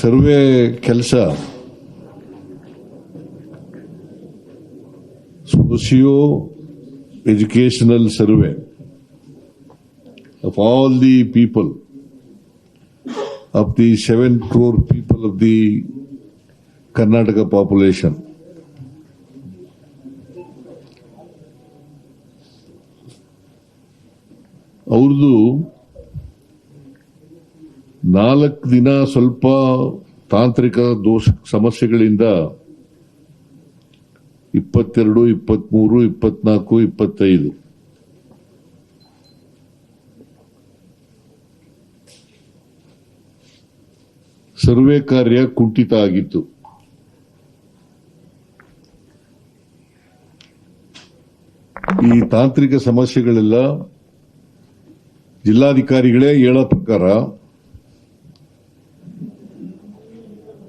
Survey ಕೆಲಸ socio educational survey of all the people of the 7 crore people of the Karnataka population. ಅವ್ರದ್ದು ನಾಲ್ಕು ದಿನ ಸ್ವಲ್ಪ ತಾಂತ್ರಿಕ ದೋಷ ಸಮಸ್ಯೆಗಳಿಂದ ಇಪ್ಪತ್ತೆರಡು, ಇಪ್ಪತ್ಮೂರು, ಇಪ್ಪತ್ನಾಲ್ಕು, ಇಪ್ಪತ್ತೈದು. ಸರ್ವೆ ಕಾರ್ಯ ಕುಂಠಿತ ಆಗಿತ್ತು. ಈ ತಾಂತ್ರಿಕ ಸಮಸ್ಯೆಗಳೆಲ್ಲ ಜಿಲ್ಲಾಧಿಕಾರಿಗಳೇ ಹೇಳೋ ಪ್ರಕಾರ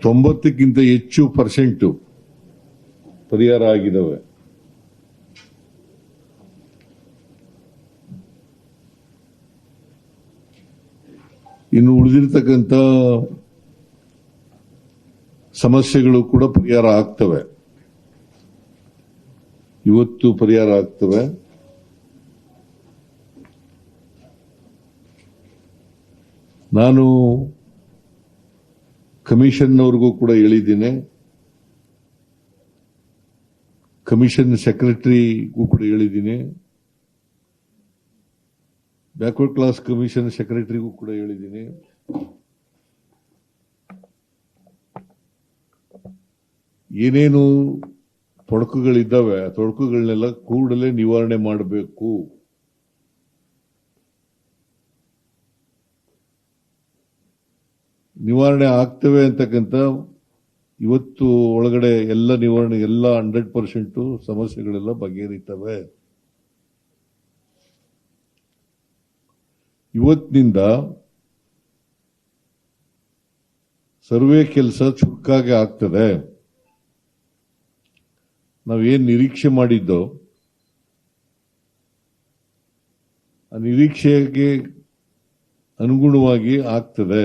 ತೊಂಬತ್ತಕ್ಕಿಂತ ಹೆಚ್ಚು ಪರ್ಸೆಂಟು ಪರಿಹಾರ ಆಗಿದ್ದಾವೆ ಇನ್ನು ಉಳಿದಿರ್ತಕ್ಕಂಥ ಸಮಸ್ಯೆಗಳು ಕೂಡ ಪರಿಹಾರ ಆಗ್ತವೆ. ಇವತ್ತು ಪರಿಹಾರ ಆಗ್ತವೆ. ನಾನು ಕಮಿಷನ್ನವ್ರಿಗೂ ಕೂಡ ಹೇಳಿದ್ದೀನಿ. ಕಮಿಷನ್ ಸೆಕ್ರೆಟರಿಗೂ ಕೂಡ ಹೇಳಿದ್ದೀನಿ. ಬ್ಯಾಕ್ವರ್ಡ್ ಕ್ಲಾಸ್ ಕಮಿಷನ್ ಸೆಕ್ರೆಟರಿಗೂ ಕೂಡ ಹೇಳಿದ್ದೀನಿ. ಏನೇನು ತೊಡಕುಗಳಿದ್ದಾವೆ, ಆ ತೊಡಕುಗಳನ್ನೆಲ್ಲ ಕೂಡಲೇ ನಿವಾರಣೆ ಮಾಡಬೇಕು. ನಿವಾರಣೆ ಆಗ್ತವೆ ಅಂತಕ್ಕಂಥ ಇವತ್ತು ಒಳಗಡೆ ಎಲ್ಲ ನಿವಾರಣೆ, ಎಲ್ಲ ಹಂಡ್ರೆಡ್ ಪರ್ಸೆಂಟು ಸಮಸ್ಯೆಗಳೆಲ್ಲ ಬಗೆಹರಿತವೆ. ಇವತ್ತಿನಿಂದ ಸರ್ವೆ ಕೆಲಸ ಚುರುಕಾಗಿ ಆಗ್ತದೆ. ನಾವೇನು ನಿರೀಕ್ಷೆ ಮಾಡಿದ್ದೋ, ಆ ನಿರೀಕ್ಷೆಗೆ ಅನುಗುಣವಾಗಿ ಆಗ್ತದೆ.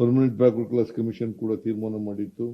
ಪರ್ಮನೆಂಟ್ ಬ್ಯಾಕ್ವರ್ಡ್ ಕ್ಲಾಸ್ ಕಮಿಷನ್ ಕೂಡ ತೀರ್ಮಾನ ಮಾಡಿತ್ತು.